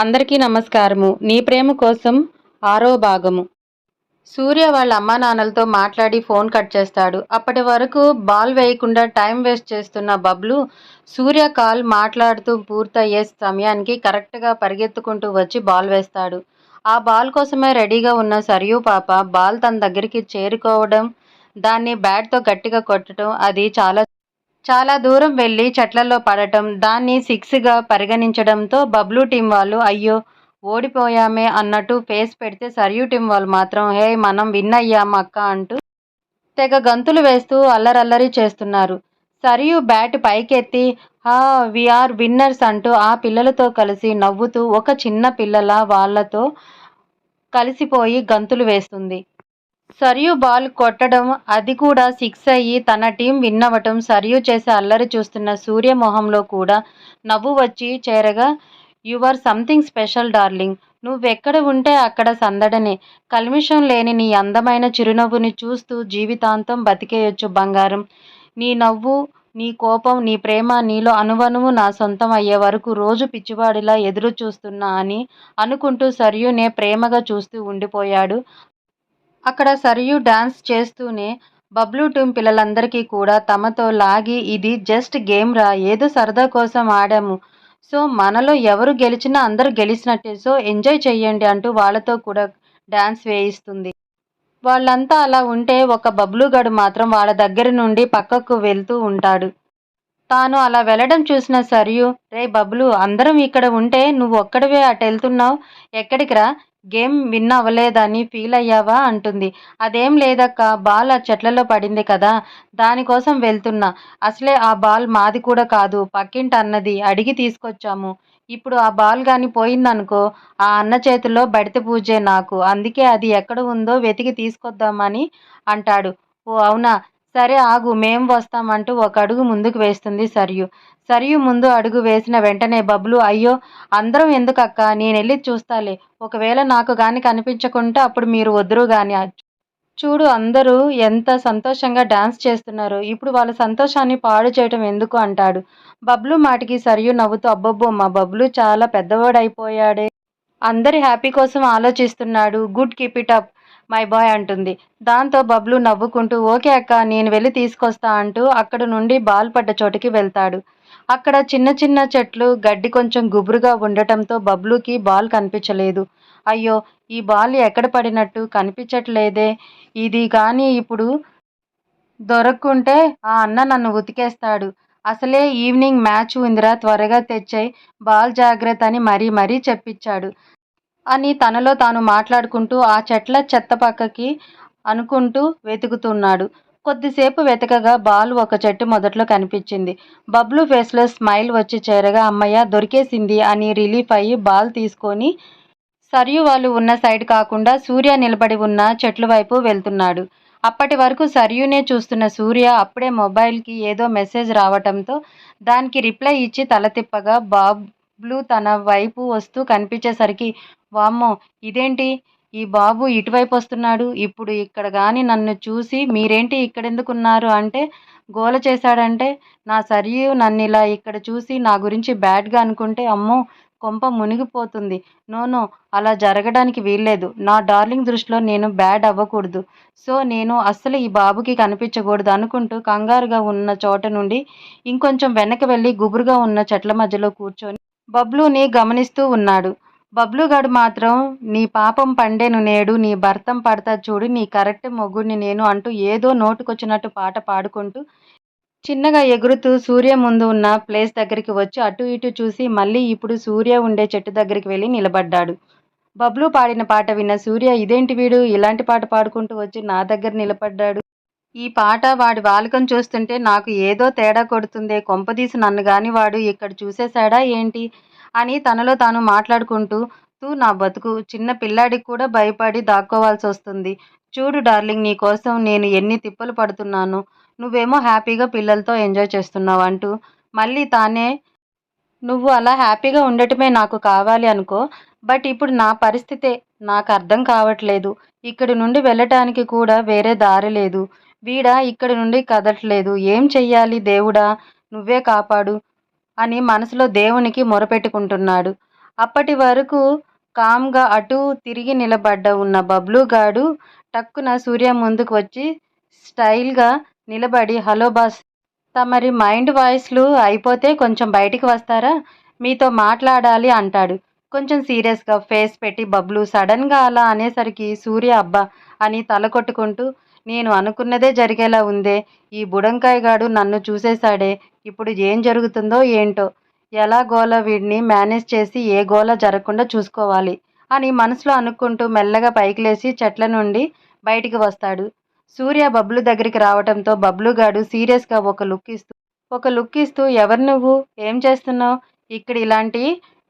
అందరికీ నమస్కారము. నీ ప్రేమ కోసం ఆరో భాగము. సూర్య వాళ్ళ అమ్మా నాన్నలతో మాట్లాడి ఫోన్ కట్ చేస్తాడు. అప్పటి వరకు బాల్ వేయకుండా టైం వేస్ట్ చేస్తున్న బబ్లు సూర్య కాల్ మాట్లాడుతూ పూర్తయ్యే సమయానికి కరెక్ట్గా పరిగెత్తుకుంటూ వచ్చి బాల్ వేస్తాడు. ఆ బాల్ కోసమే రెడీగా ఉన్న సరియు పాప బాల్ తన దగ్గరికి చేరుకోవడం దాన్ని బ్యాట్తో గట్టిగా కొట్టడం అది చాలా చాలా దూరం వెళ్ళి చెట్లలో పడటం దాన్ని సిక్స్గా పరిగణించడంతో బబ్లూ టీం వాళ్ళు అయ్యో ఓడిపోయామే అన్నట్టు ఫేస్ పెడితే సరియు టీం వాళ్ళు మాత్రం హే మనం విన్ అయ్యాం అక్క అంటూ తెగ గంతులు వేస్తూ అల్లరల్లరి చేస్తున్నారు. సరియు బ్యాట్ పైకెత్తి హా ఆర్ విన్నర్స్ అంటూ ఆ పిల్లలతో కలిసి నవ్వుతూ ఒక చిన్న పిల్లల వాళ్ళతో కలిసిపోయి గంతులు వేస్తుంది. సరియు బాల్ కొట్టడం అది కూడా సిక్స్ అయ్యి తన టీం విన్ అవ్వటం సరియు చేసే అల్లరి చూస్తున్న సూర్య మొహంలో కూడా నవ్వు వచ్చి చేరగా you are something special darling. నువ్వెక్కడ ఉంటే అక్కడ సందడనే. కల్మిషం లేని నీ అందమైన చిరునవ్వుని చూస్తూ జీవితాంతం బతికేయొచ్చు బంగారం. నీ నవ్వు నీ కోపం నీ ప్రేమ నీలో అనువనువు నా సొంతం అయ్యే వరకు రోజు పిచ్చివాడిలా ఎదురు చూస్తున్నా అని అనుకుంటూ సరియునే ప్రేమగా చూస్తూ ఉండిపోయాడు. అక్కడ సరియు డాన్స్ చేస్తూనే బబ్లు టీం పిల్లలందరికీ కూడా తమతో లాగి ఇది జస్ట్ గేమ్ రా ఏదో సరదా కోసం ఆడాము. సో మనలో ఎవరు గెలిచినా అందరూ గెలిచినట్టే సో ఎంజాయ్ చేయండి అంటూ వాళ్ళతో కూడా డాన్స్ వేయిస్తుంది. వాళ్ళంతా అలా ఉంటే ఒక బబ్లుగాడు మాత్రం వాళ్ళ దగ్గర నుండి పక్కకు వెళ్తూ ఉంటాడు. తాను అలా వెళ్ళడం చూసిన సరియు రే బబ్లు అందరం ఇక్కడ ఉంటే నువ్వు ఒక్కడివే అటు వెళ్తున్నావు? ఎక్కడికి రా? గేమ్ విన్ అవ్వలేదని ఫీల్ అయ్యావా అంటుంది. అదేం లేదక్క బాల్ ఆ చెట్లలో పడింది కదా దానికోసం వెళ్తున్నా. అసలే ఆ బాల్ మాది కూడా కాదు పక్కింటి అన్నది అడిగి తీసుకొచ్చాము. ఇప్పుడు ఆ బాల్ కానీ పోయిందనుకో ఆ అన్న చేతిలో బడిత పూజే నాకు. అందుకే అది ఎక్కడ ఉందో వెతికి తీసుకొద్దామని అంటాడు. ఓ అవునా సరే ఆగు మేం వస్తామంటూ ఒక అడుగు ముందుకు వేస్తుంది సరియు. సరియు ముందు అడుగు వేసిన వెంటనే బబ్లు అయ్యో అందరం ఎందుకక్క? నేను వెళ్ళి చూస్తాలే. ఒకవేళ నాకు కానీ కనిపించకుంటే అప్పుడు మీరు వద్దురు కానీ చూడు అందరూ ఎంత సంతోషంగా డాన్స్ చేస్తున్నారు. ఇప్పుడు వాళ్ళ సంతోషాన్ని పాడు చేయటం ఎందుకు అంటాడు. బబ్లు మాటికి సరియు నవ్వుతూ అబ్బబ్బో మా బబ్లు చాలా పెద్దవాడైపోయాడే. అందరి హ్యాపీ కోసం ఆలోచిస్తున్నాడు. Good keep it up. My boy అంటుంది. దాంతో బబ్లు నవ్వుకుంటూ ఓకే అక్క నేను వెళ్ళి తీసుకొస్తా అంటూ అక్కడ నుండి బాల్ పడ్డ చోటుకి వెళ్తాడు. అక్కడ చిన్న చిన్న చెట్లు గడ్డి కొంచెం గుబురుగా ఉండటంతో బబ్లుకి బాల్ కనిపించలేదు. అయ్యో ఈ బాల్ ఎక్కడ పడినట్టు కనిపించట్లేదే. ఇది కానీ ఇప్పుడు దొరక్కుంటే ఆ అన్న నన్ను ఉతికేస్తాడు. అసలే ఈవినింగ్ మ్యాచ్ ఉందిరా త్వరగా తెచ్చాయి. బాల్ జాగ్రత్త అని మరీ మరీ చెప్పించాడు. అని తనలో తాను మాట్లాడుకుంటూ ఆ చెట్ల చెత్త పక్కకి అనుకుంటూ వెతుకుతున్నాడు. కొద్దిసేపు వెతకగా బాల్ ఒక చెట్టు మొదట్లో కనిపించింది. బబ్లు ఫేస్లో స్మైల్ వచ్చి చేరగా అమ్మయ్య దొరికేసింది అని రిలీఫ్ అయ్యి బాల్ తీసుకొని సరియు వాళ్ళు ఉన్న సైడ్ కాకుండా సూర్య నిలబడి ఉన్న చెట్ల వైపు వెళ్తున్నాడు. అప్పటి వరకు సరియునే చూస్తున్న సూర్య అప్పుడే మొబైల్కి ఏదో మెసేజ్ రావటంతో దానికి రిప్లై ఇచ్చి తల తిప్పగా బ్లూ తన వైపు వస్తూ కనిపించేసరికి వామ్మో ఇదేంటి? ఈ బాబు ఇటువైపు వస్తున్నాడు. ఇప్పుడు ఇక్కడ కానీ నన్ను చూసి మీరేంటి ఇక్కడెందుకున్నారు? అంటే గోల చేశాడంటే నా సరియు నన్ను ఇలా ఇక్కడ చూసి నా గురించి బ్యాడ్గా అనుకుంటే అమ్మో కొంప మునిగిపోతుంది. నోనో అలా జరగడానికి వీల్లేదు. నా డార్లింగ్ దృష్టిలో నేను బ్యాడ్ అవ్వకూడదు. సో నేను అస్సలు ఈ బాబుకి కనిపించకూడదు అనుకుంటూ కంగారుగా ఉన్న చోట నుండి ఇంకొంచెం వెనక్కి వెళ్ళి గుబురుగా ఉన్న చెట్ల మధ్యలో కూర్చొని బబ్లూని గమనిస్తూ ఉన్నాడు. బబ్లుగాడు మాత్రం నీ పాపం పండేను నేడు నీ భర్తం పడతా చూడు నీ కరెక్ట్ మొగుడిని నేను అంటూ ఏదో నోటుకొచ్చినట్టు పాట పాడుకుంటూ చిన్నగా ఎగురుతూ సూర్య ముందు ఉన్న ప్లేస్ దగ్గరికి వచ్చి అటు ఇటు చూసి మళ్ళీ ఇప్పుడు సూర్య ఉండే చెట్టు దగ్గరికి వెళ్ళి నిలబడ్డాడు. బబ్లు పాడిన పాట విన్న సూర్య ఇదేంటి వీడు? ఇలాంటి పాట పాడుకుంటూ వచ్చి నా దగ్గర నిలబడ్డాడు. ఈ పాట వాడి వాలకం చూస్తుంటే నాకు ఏదో తేడా కొడుతుందే. కొంపదీసి నన్ను గాని వాడు ఇక్కడ చూసేశాడా ఏంటి? అని తనలో తాను మాట్లాడుకుంటూ తూ నా బతుకు చిన్న పిల్లాడికి కూడా భయపడి దాక్కోవాల్సి వస్తుంది. చూడు డార్లింగ్ నీ కోసం నేను ఎన్ని తిప్పలు పడుతున్నాను. నువ్వేమో హ్యాపీగా పిల్లలతో ఎంజాయ్ చేస్తున్నావు అంటూ మళ్ళీ తానే నువ్వు అలా హ్యాపీగా ఉండటమే నాకు కావాలి అనుకో. బట్ ఇప్పుడు నా పరిస్థితే నాకు అర్థం కావట్లేదు. ఇక్కడి నుండి వెళ్ళటానికి కూడా వేరే దారి లేదు. వీడ ఇక్కడి నుండి కదలట్లేదు ఏం చెయ్యాలి దేవుడా? నువ్వే కాపాడు అని మనసులో దేవునికి మొరపెట్టుకుంటున్నాడు. అప్పటి వరకు కామ్గా అటు తిరిగి నిలబడ్డ ఉన్న బబ్లూగాడు టక్కున సూర్య ముందుకు వచ్చి స్టైల్గా నిలబడి హలో బాస్ తమరి మైండ్ వాయిస్లు అయిపోతే కొంచెం బయటికి వస్తారా? మీతో మాట్లాడాలి అంటాడు. కొంచెం సీరియస్గా ఫేస్ పెట్టి బబ్లు సడన్గా అలా అనేసరికి సూర్య అబ్బా అని తల కొట్టుకుంటూ నేను అనుకున్నదే జరిగేలా ఉందే. ఈ బుడంకాయగాడు నన్ను చూసేశాడే. ఇప్పుడు ఏం జరుగుతుందో ఏంటో? ఎలా గోల వీడిని మేనేజ్ చేసి ఏ గోల జరగకుండా చూసుకోవాలి? అని మనసులో అనుకుంటూ మెల్లగా పైకి లేచి చెట్ల నుండి బయటికి వస్తాడు. సూర్య బబ్లు దగ్గరికి రావడంతో బబ్లుగాడు సీరియస్గా ఒక లుక్ ఇస్తూ ఒక లుక్ ఇస్తూ ఎవరు నువ్వు? ఏం చేస్తున్నావు? ఇక్కడ ఇలాంటి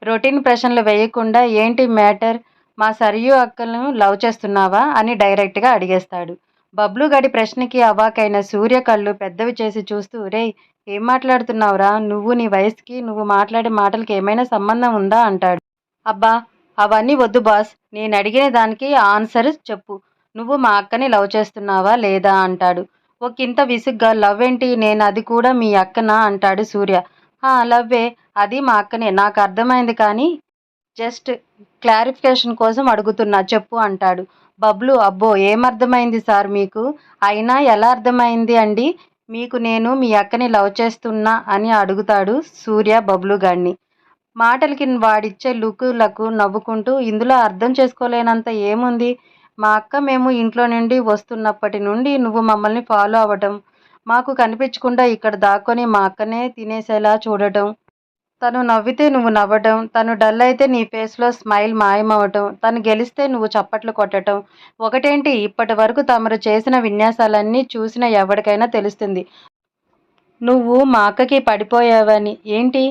రొటీన్ ప్రశ్నలు వేయకుండా ఏంటి మ్యాటర్? మా సరియు అక్కలను లవ్ చేస్తున్నావా? అని డైరెక్ట్గా అడిగేస్తాడు. బబ్లు గడి ప్రశ్నకి అవాకైన సూర్య కళ్ళు పెద్దవి చేసి చూస్తూ రే ఏం మాట్లాడుతున్నావురా? నువ్వు నీ వయసుకి నువ్వు మాట్లాడే మాటలకి ఏమైనా సంబంధం ఉందా? అంటాడు. అబ్బా అవన్నీ వద్దు బాస్. నేను అడిగిన దానికి ఆన్సర్ చెప్పు. నువ్వు మా అక్కని లవ్ చేస్తున్నావా లేదా? అంటాడు. ఒకంత విసుగ్గా లవ్ ఏంటి నేను అది కూడా మీ అక్కనా? అంటాడు సూర్య. లవ్వే. అది మా అక్కనే. నాకు అర్థమైంది కానీ జస్ట్ క్లారిఫికేషన్ కోసం అడుగుతున్నా. చెప్పు అంటాడు. బబ్లు అబ్బో ఏమర్థమైంది సార్ మీకు? అయినా ఎలా అర్థమైంది అండి? మీకు నేను మీ అక్కని లవ్ చేస్తున్నా అని అడుగుతాడు సూర్య బబ్లు గాడిని మాటలకి వాడిచ్చే లుకులకు నవ్వుకుంటూ ఇందులో అర్థం చేసుకోలేనంత ఏముంది? మా అక్క మేము ఇంట్లో నుండి వస్తున్నప్పటి నుండి నువ్వు మమ్మల్ని ఫాలో అవ్వటం మాకు కనిపించకుండా ఇక్కడ దాక్కొని మా అక్కనే తినేసేలా చూడటం తను నవ్వితే నువ్వు నవ్వటం తను డల్ అయితే నీ ఫేస్లో స్మైల్ మాయమవటం తను గెలిస్తే నువ్వు చప్పట్లు కొట్టడం ఒకటేంటి? ఇప్పటి వరకు తమరు చేసిన విన్యాసాలన్నీ చూసిన ఎవరికైనా తెలుస్తుంది. నువ్వు మా అక్కకి పడిపోయావని. ఏంటి?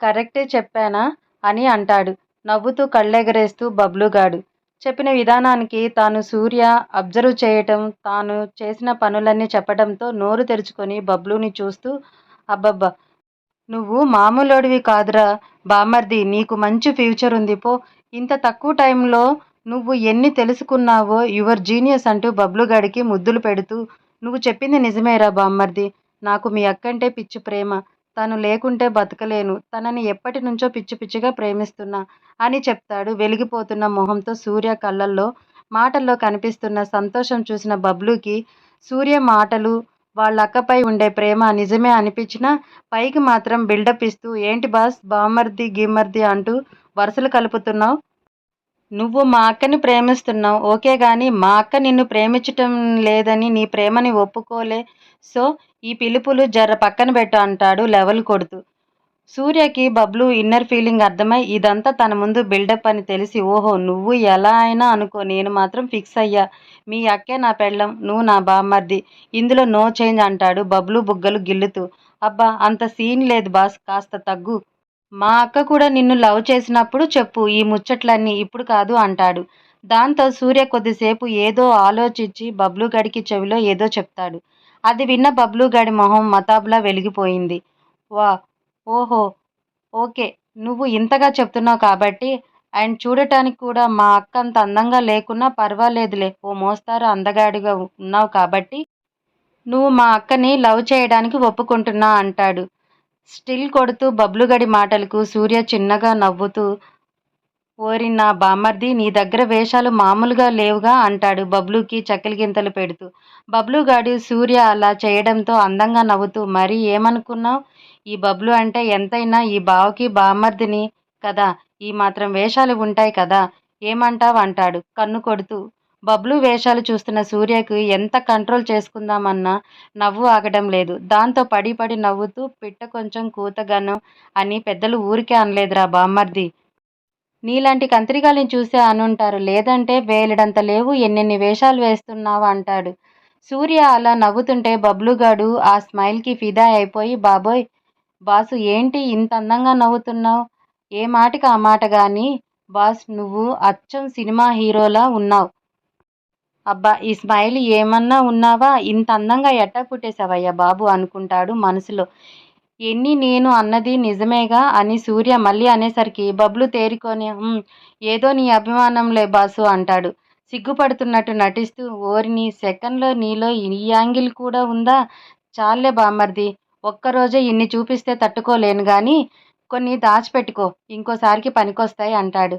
కరెక్టే చెప్పానా? అని అంటాడు. నవ్వుతూ కళ్ళెగరేస్తూ బబ్లుగాడు. చెప్పిన విధానానికి తాను సూర్య అబ్జర్వ్ చేయటం తాను చేసిన పనులన్నీ చెప్పడంతో నోరు తెరుచుకొని బబ్లుని చూస్తూ అబ్బబ్బా! నువ్వు మామూలోడివి కాదురా బామర్ది. నీకు మంచి ఫ్యూచర్ ఉంది పో. ఇంత తక్కువ టైంలో నువ్వు ఎన్ని తెలుసుకున్నావో యువర్ జీనియస్ అంటూ బబ్లుగాడికి ముద్దులు పెడుతూ నువ్వు చెప్పింది నిజమేరా బామ్మర్ది నాకు మీ అక్కంటే పిచ్చి ప్రేమ. తను లేకుంటే బతకలేను. తనని ఎప్పటి నుంచో పిచ్చి పిచ్చిగా ప్రేమిస్తున్నా అని చెప్తాడు వెలిగిపోతున్న మొహంతో సూర్య కళ్ళల్లో మాటల్లో కనిపిస్తున్న సంతోషం చూసిన బబ్లుకి సూర్య మాటలు వాళ్ళ అక్కపై ఉండే ప్రేమ నిజమే అనిపించినా పైకి మాత్రం బిల్డప్ ఇస్తూ ఏంటి బాస్ బామర్ది గిమ్మర్ది అంటూ వరుసలు కలుపుతున్నావు? నువ్వు మా అక్కని ప్రేమిస్తున్నావు. ఓకే కానీ మా అక్క నిన్ను ప్రేమించటం లేదని నీ ప్రేమని ఒప్పుకోలే. సో ఈ పిలుపులు జర్ర పక్కన పెట్టు అంటాడు లెవెల్ కొడుతూ. సూర్యకి బబ్లు ఇన్నర్ ఫీలింగ్ అర్థమై ఇదంతా తన ముందు బిల్డప్ అని తెలిసి ఓహో నువ్వు ఎలా అయినా అనుకో నేను మాత్రం ఫిక్స్ అయ్యా. మీ అక్కే నా పెళ్ళం నువ్వు నా బామ్మర్ది. ఇందులో నో చేంజ్ అంటాడు బబ్లు బుగ్గలు గిల్లుతూ. అబ్బా అంత సీన్ లేదు బాస్ కాస్త తగ్గు. మా అక్క కూడా నిన్ను లవ్ చేసినప్పుడు చెప్పు ఈ ముచ్చట్లన్నీ ఇప్పుడు కాదు అంటాడు. దాంతో సూర్య కొద్దిసేపు ఏదో ఆలోచించి బబ్లు గడికి చెవిలో ఏదో చెప్తాడు. అది విన్న బబ్లు గడి మొహం మతాబ్లా వెలిగిపోయింది. వా ఓహో ఓకే నువ్వు ఇంతగా చెప్తున్నావు కాబట్టి అండ్ చూడటానికి కూడా మా అక్క అంత అందంగా లేకున్నా పర్వాలేదులే. ఓ మోస్తారు అందగాడిగా ఉన్నావు కాబట్టి నువ్వు మా అక్కని లవ్ చేయడానికి ఒప్పుకుంటున్నా అంటాడు. స్టిల్ కొడుతూ బబ్లుగడి మాటలకు సూర్య చిన్నగా నవ్వుతూ ఓరి నా బామర్ది నీ దగ్గర వేషాలు మామూలుగా లేవుగా అంటాడు బబ్లుకి చక్కెల గింతలు పెడుతూ. బబ్లుగాడు సూర్య అలా చేయడంతో అందంగా నవ్వుతూ మరి ఏమనుకున్నావు? ఈ బబ్లు అంటే ఎంతైనా ఈ బావకి బామర్దిని కదా ఈ మాత్రం వేషాలు ఉంటాయి కదా ఏమంటావు అంటాడు కన్ను కొడుతూ. బబ్లు వేషాలు చూస్తున్న సూర్యకు ఎంత కంట్రోల్ చేసుకుందామన్నా నవ్వు ఆగడం లేదు. దాంతో పడి పడి నవ్వుతూ పిట్ట కొంచెం కూతగనం అని పెద్దలు ఊరికే అనలేదురా బామ్మర్ది. నీలాంటి కంత్రిగాలిని చూసే అనుంటారు. లేదంటే వేలడంత లేవు ఎన్నెన్ని వేషాలు వేస్తున్నావు అంటాడు. సూర్య అలా నవ్వుతుంటే బబ్లుగాడు ఆ స్మైల్కి ఫిదా అయిపోయి బాబోయ్ బాసు ఏంటి ఇంత అందంగా నవ్వుతున్నావు? ఏ మాటకి ఆ మాట కానీ బాస్ నువ్వు అచ్చం సినిమా హీరోలా ఉన్నావు. అబ్బా ఈ స్మైల్ ఏమన్నా ఉన్నావా? ఇంత అందంగా ఎట్టా పుట్టేశావయ్యా బాబు అనుకుంటాడు మనసులో. ఎన్ని నేను అన్నది నిజమేగా అని సూర్య మళ్ళీ అనేసరికి బబ్లు తేరుకొని ఏదో నీ అభిమానంలే బాసు అంటాడు. సిగ్గుపడుతున్నట్టు నటిస్తూ ఓరిని సెకండ్లో నీలో ఈ యాంగిల్ కూడా ఉందా? చాలే బామ్మర్ది ఒక్కరోజే ఇన్ని చూపిస్తే తట్టుకోలేను కానీ కొన్ని దాచిపెట్టుకో ఇంకోసారికి పనికొస్తాయి అంటాడు.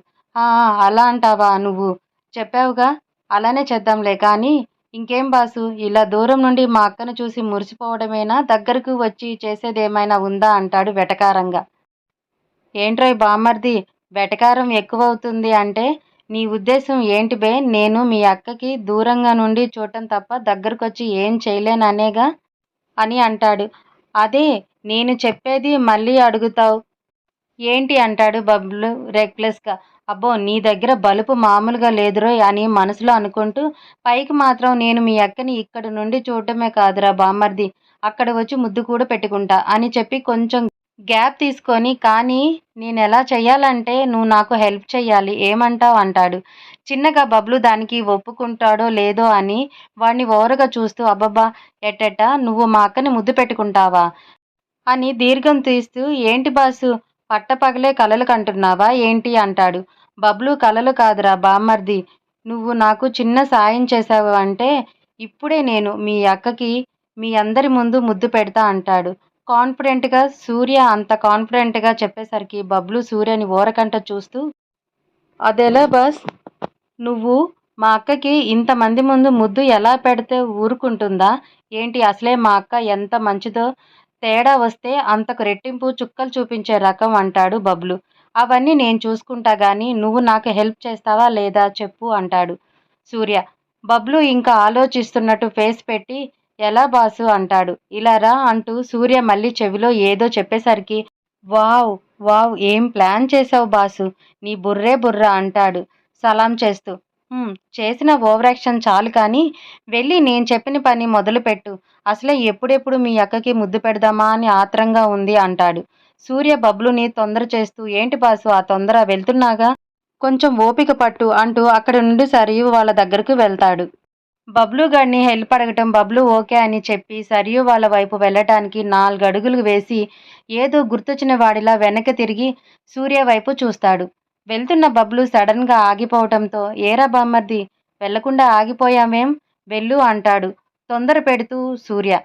అలా అంటావా నువ్వు? చెప్పావుగా అలానే చేద్దాంలే కానీ ఇంకేం బాసు? ఇలా దూరం నుండి మా అక్కను చూసి మురిసిపోవడమేనా? దగ్గరకు వచ్చి చేసేదేమైనా ఉందా? అంటాడు వెటకారంగా. ఏంట్రోయ్ బామ్మర్ది వెటకారం ఎక్కువవుతుంది అంటే నీ ఉద్దేశం ఏంటి బే? నేను మీ అక్కకి దూరంగా నుండి చూడటం తప్ప దగ్గరకొచ్చి ఏం చేయలేననేగా అని అంటాడు. అదే నేను చెప్పేది మళ్ళీ అడుగుతావు. ఏంటి అంటాడు బబ్లు రెక్లెస్గా. అబ్బో నీ దగ్గర బలుపు మామూలుగా లేదురోయ్ అని మనసులో అనుకుంటూ పైకి మాత్రం నేను మీ అక్కని ఇక్కడ నుండి చూడటమే కాదురా బామ్మర్ది అక్కడ వచ్చి ముద్దు కూడా పెట్టుకుంటా అని చెప్పి కొంచెం గ్యాప్ తీసుకొని కానీ నేను ఎలా చెయ్యాలంటే నువ్వు నాకు హెల్ప్ చెయ్యాలి ఏమంటావు అంటాడు. చిన్నగా బబ్లు దానికి ఒప్పుకుంటాడో లేదో అని వాడిని ఓరగా చూస్తూ అబ్బబ్బా ఎట్టెట్టా నువ్వు మా అక్కని ముద్దు పెట్టుకుంటావా? అని దీర్ఘం తీస్తూ ఏంటి బాసు పట్టపగలే కలలు కంటున్నావా? ఏంటి? అంటాడు. బబ్లు కలలు కాదురా బామ్మర్ది. నువ్వు నాకు చిన్న సాయం చేసావు అంటే ఇప్పుడే నేను మీ అక్కకి మీ అందరి ముందు ముద్దు పెడతా అంటాడు. కాన్ఫిడెంట్గా సూర్య అంత కాన్ఫిడెంట్గా చెప్పేసరికి బబ్లు సూర్యని ఓరకంట చూస్తూ అదెలా బస్? నువ్వు మా అక్కకి ఇంతమంది ముందు ముద్దు ఎలా పెడితే ఊరుకుంటుందా? ఏంటి? అసలే మా అక్క ఎంత మంచిదో తేడా వస్తే అంతకు రెట్టింపు చుక్కలు చూపించే రకం అంటాడు బబ్లు. అవన్నీ నేను చూసుకుంటా గానీ నువ్వు నాకు హెల్ప్ చేస్తావా లేదా చెప్పు అంటాడు సూర్య. బబ్లు ఇంకా ఆలోచిస్తున్నట్టు ఫేస్ పెట్టి ఎలా బాసు అంటాడు. ఇలా రా అంటూ సూర్య మళ్ళీ చెవిలో ఏదో చెప్పేసరికి వావ్ వావ్ ఏం ప్లాన్ చేసావు బాసు? నీ బుర్రే బుర్ర అంటాడు సలాం చేస్తూ. చేసిన ఓవరాక్షన్ చాలు కానీ వెళ్ళి నేను చెప్పిన పని మొదలుపెట్టు. అసలే ఎప్పుడెప్పుడు మీ అక్కకి ముద్దు పెడదామా అని ఆత్రంగా ఉంది అంటాడు. సూర్య బబ్లుని తొందర చేస్తూ ఏంటి బాసు ఆ తొందర వెళ్తున్నాగా? కొంచెం ఓపిక పట్టు అంటూ అక్కడ నుండి సరియు వాళ్ళ దగ్గరకు వెళ్తాడు. బబ్లు గడిని హెల్ప్ అడగటం బబ్లు ఓకే అని చెప్పి సరియు వాళ్ళ వైపు వెళ్ళటానికి నాలుగు అడుగులు వేసి ఏదో గుర్తొచ్చిన వాడిలా వెనక్కి తిరిగి సూర్య వైపు చూస్తాడు. వెళ్తున్న బబ్లు సడన్గా ఆగిపోవటంతో ఏరా బామ్మర్ది వెళ్ళకుండా ఆగిపోయామేం? వెళ్ళు అంటాడు. తొందర పెడుతూ సూర్య.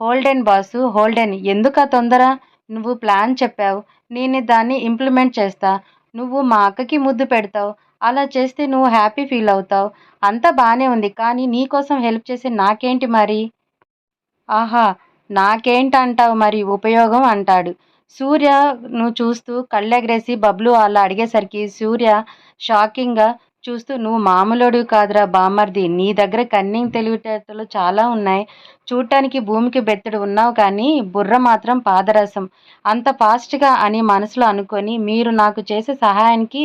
హోల్డెన్ బాసు హోల్డెన్ ఎందుకా తొందర? నువ్వు ప్లాన్ చెప్పావు. నేను దాన్ని ఇంప్లిమెంట్ చేస్తా. నువ్వు మా అక్కకి ముద్దు పెడతావు. అలా చేస్తే నువ్వు హ్యాపీ ఫీల్ అవుతావు. అంతా బాగానే ఉంది. కానీ నీకోసం హెల్ప్ చేసి నాకేంటి మరి? ఆహా నాకేంటంటావు మరి? ఉపయోగం అంటాడు. సూర్య నువ్వు చూస్తూ కళ్ళెగరేసి బబ్లు అలా అడిగేసరికి సూర్య షాకింగ్గా చూస్తూ నువ్వు మామూలుడు కాదురా బామ్మర్ది. నీ దగ్గర కన్నింగ్ తెలివితేటలు చాలా ఉన్నాయి. చూడటానికి భూమికి బెత్తడు ఉన్నావు కానీ బుర్ర మాత్రం పాదరసం. అంత ఫాస్ట్గా అని మనసులో అనుకొని మీరు నాకు చేసే సహాయానికి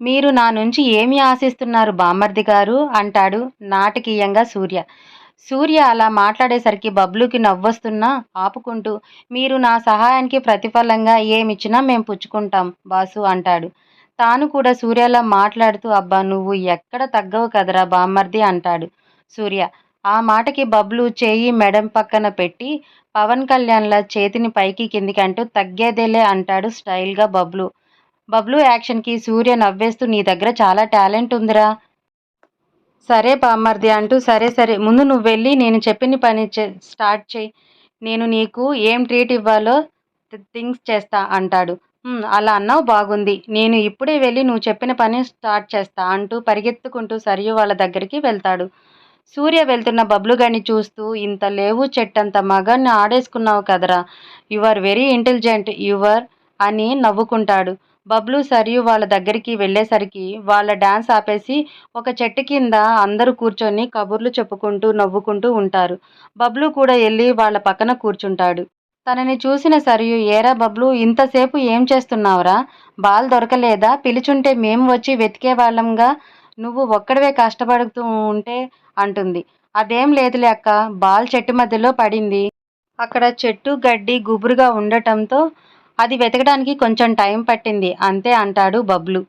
మీరు నా నుంచి ఏమి ఆశిస్తున్నారు బామ్మర్ది గారు? అంటాడు నాటకీయంగా సూర్య. సూర్య అలా మాట్లాడేసరికి బబ్లుకి నవ్వొస్తున్నా ఆపుకుంటూ మీరు నా సహాయానికి ప్రతిఫలంగా ఏమిచ్చినా మేము పుచ్చుకుంటాం బాసు అంటాడు. తాను కూడా సూర్యలా మాట్లాడుతూ అబ్బా నువ్వు ఎక్కడ తగ్గవు కదరా బామ్మర్ది అంటాడు సూర్య. ఆ మాటకి బబ్లు చేయి మెడం పక్కన పెట్టి పవన్ కళ్యాణ్ల చేతిని పైకి కిందికి అంటూ తగ్గేదేలే అంటాడు స్టైల్గా బబ్లు. బబ్లు యాక్షన్కి సూర్య నవ్వేస్తూ నీ దగ్గర చాలా టాలెంట్ ఉందిరా. సరే బామ్మర్ది అంటూ సరే సరే ముందు నువ్వు వెళ్ళి నేను చెప్పిన పని చే స్టార్ట్ చేయి. నేను నీకు ఏం ట్రీట్ ఇవ్వాలో థింగ్స్ చేస్తా అంటాడు. అలా అన్నావు బాగుంది. నేను ఇప్పుడే వెళ్ళి నువ్వు చెప్పిన పని స్టార్ట్ చేస్తా అంటూ పరిగెత్తుకుంటూ సరియు వాళ్ళ దగ్గరికి వెళ్తాడు. సూర్య వెళ్తున్న బబ్లు గని చూస్తూ ఇంత లేవు చెట్టంత మగాన్ని ఆడేసుకున్నావు కదరా. You are very intelligent your అని నవ్వుకుంటాడు. బబ్లు సరియు వాళ్ళ దగ్గరికి వెళ్ళేసరికి వాళ్ళ డాన్స్ ఆపేసి ఒక చెట్టు కింద అందరూ కూర్చొని కబుర్లు చెప్పుకుంటూ నవ్వుకుంటూ ఉంటారు. బబ్లు కూడా వెళ్ళి వాళ్ళ పక్కన కూర్చుంటాడు. తనని చూసిన సరియు ఏరా బబ్లు ఇంతసేపు ఏం చేస్తున్నావురా? బాల్ దొరకలేదా? పిలుచుంటే మేము వచ్చి వెతికే వాళ్ళంగా? నువ్వు ఒక్కడవే కష్టపడుతూ ఉంటే అంటుంది. అదేం లేదులే అక్క బాల్ చెట్టు మధ్యలో పడింది. అక్కడ చెట్టు గడ్డి గుబురుగా ఉండటంతో అది వెతకడానికి కొంచెం టైం పట్టింది అంతే అంటాడు బబ్లు.